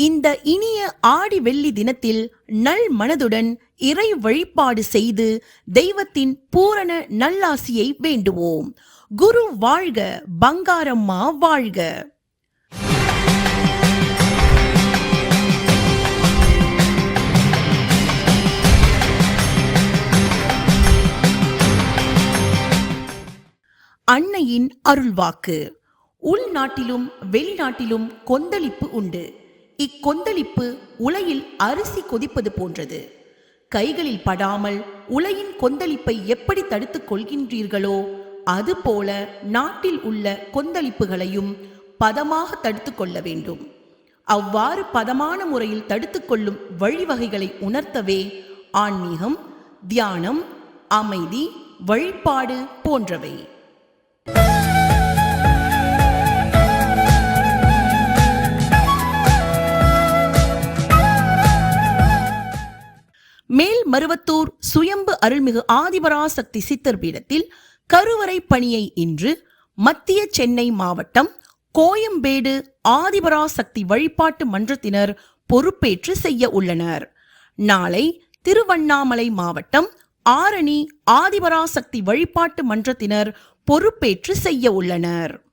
இந்த இனிய ஆடி வெள்ளி தினத்தில் நல் மனதுடன் இறை வழிபாடு செய்து தெய்வத்தின் பூரண நல்லாசியை வேண்டுவோம். குரு வாழ்க பங்காரம்மா வாழ்க. அன்னையின் அருள்வாக்கு. உள்நாட்டிலும் வெளிநாட்டிலும் கொந்தளிப்பு உண்டு. இக்கொந்தளிப்பு உலையில் அரிசி கொதிப்பது போன்றது. கைகளில் படாமல் உலையின் கொந்தளிப்பை எப்படி தடுத்துக் கொள்கின்றீர்களோ அதுபோல நாட்டில் உள்ள கொந்தளிப்புகளையும் பதமாக தடுத்து கொள்ள வேண்டும். அவ்வாறு பதமான முறையில் தடுத்து கொள்ளும் வழிவகைகளை உணர்த்தவே ஆன்மீகம் தியானம் அமைதி வழிபாடு போன்றவை. மேல் மருவத்தூர் சுயம்பு அருள்மிகு ஆதிபராசக்தி சித்தர் பீடத்தில் கருவறை பணியை இன்று மத்திய சென்னை மாவட்டம் கோயம்பேடு ஆதிபராசக்தி வழிபாட்டு மன்றத்தினர் பொறுப்பேற்று செய்ய உள்ளனர். நாளை திருவண்ணாமலை மாவட்டம் ஆரணி ஆதிபராசக்தி வழிபாட்டு மன்றத்தினர் பொறுப்பேற்று செய்ய உள்ளனர்.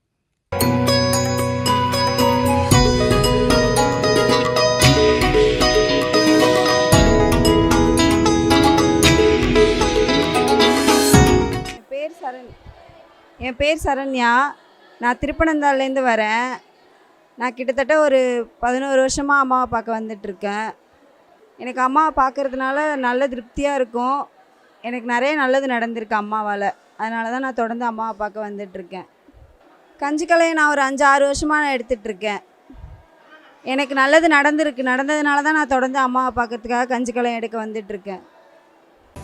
என் பேர் சரண்யா. நான் திருப்பனந்தாள்லேருந்து வரேன். நான் கிட்டத்தட்ட ஒரு பதினோரு வருஷமாக அம்மாவை பார்க்க வந்துட்டுருக்கேன். எனக்கு அம்மாவை பார்க்கறதுனால நல்ல திருப்தியாக இருக்கும். எனக்கு நிறைய நல்லது நடந்திருக்கு அம்மாவால். அதனால தான் நான் தொடர்ந்து அம்மாவை பார்க்க வந்துட்டுருக்கேன். கஞ்சிக்கலையை நான் ஒரு அஞ்சு ஆறு வருஷமாக நான் எடுத்துகிட்ருக்கேன் எனக்கு நல்லது நடந்திருக்கு. நடந்ததுனால தான் நான் தொடர்ந்து அம்மாவை பார்க்கறதுக்காக கஞ்சிக்கலையை எடுக்க வந்துட்டுருக்கேன்.